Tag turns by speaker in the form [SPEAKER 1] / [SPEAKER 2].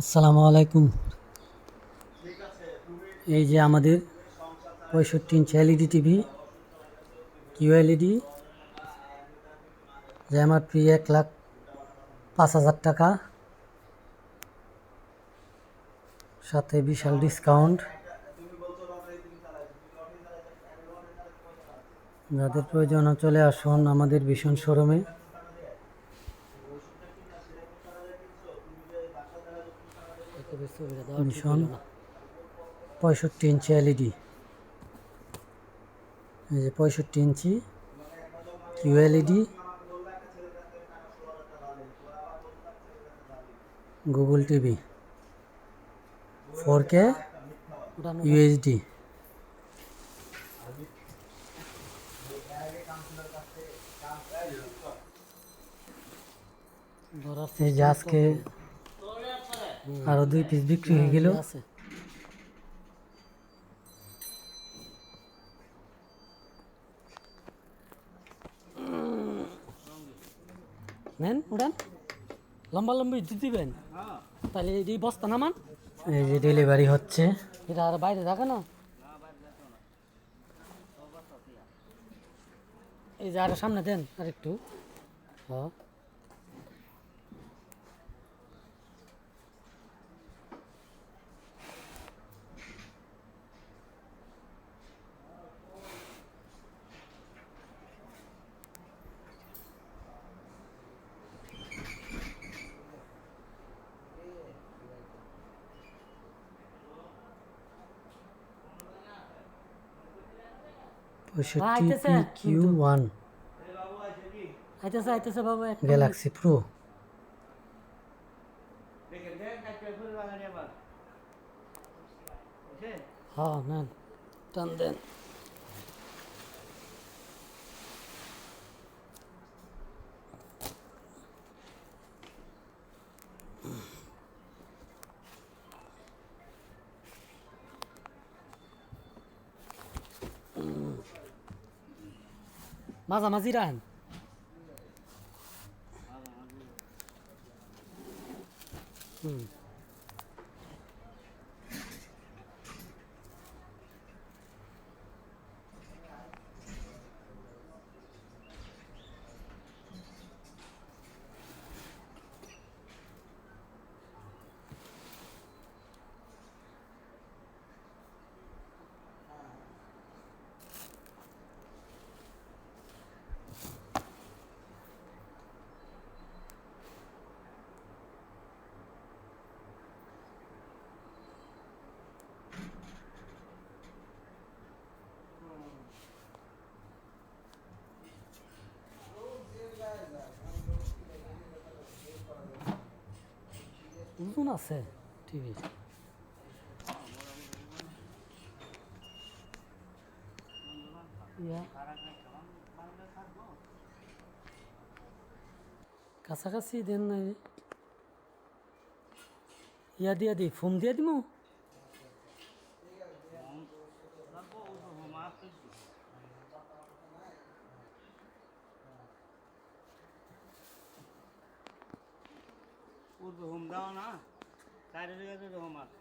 [SPEAKER 1] আসসালামু আলাইকুম। এই যে আমাদের পঁয়ষট্টি inch LED TV, Q LED যে আমার পি এক লাখ পাঁচ হাজার টাকা। সাথে বিশাল ডিসকাউন্ট। যাদের প্রয়োজন চলে আসুন আমাদের ভীষণ শোরুমে। ভীষণ পঁয়ষট্টি ইঞ্চি এলইডি এই যে পঁয়ষট্টি inch Q LED Google TV four K UHD এই যে আজকে আরও দুই পিস বিক্রি হয়ে গেল।
[SPEAKER 2] নেন উড়ান। লম্বা লম্বি দিবেন? তাহলে এই বস্তা নামান।
[SPEAKER 1] এই যে ডেলিভারি হচ্ছে।
[SPEAKER 2] এটা আর বাইরে থাকে না। এই যে আরও সামনে দেন আর একটু হ্যাঁ
[SPEAKER 1] পঁয়ষট্টি কিউ ওয়ান
[SPEAKER 2] আইতেছে আইতেছে বাবু
[SPEAKER 1] গ্যালাক্সি প্রো
[SPEAKER 2] হ্যাঁ নেন টান দেন মাঝামাঝি রাখেন হুম ওজন আছে ইয়া কাছাকাছি দেন নাই ইয়া দিয়া দি ফোন দিয়া দিমু
[SPEAKER 3] পূর্বে হোম দাও না চারি জায়গাতে হোম আছে।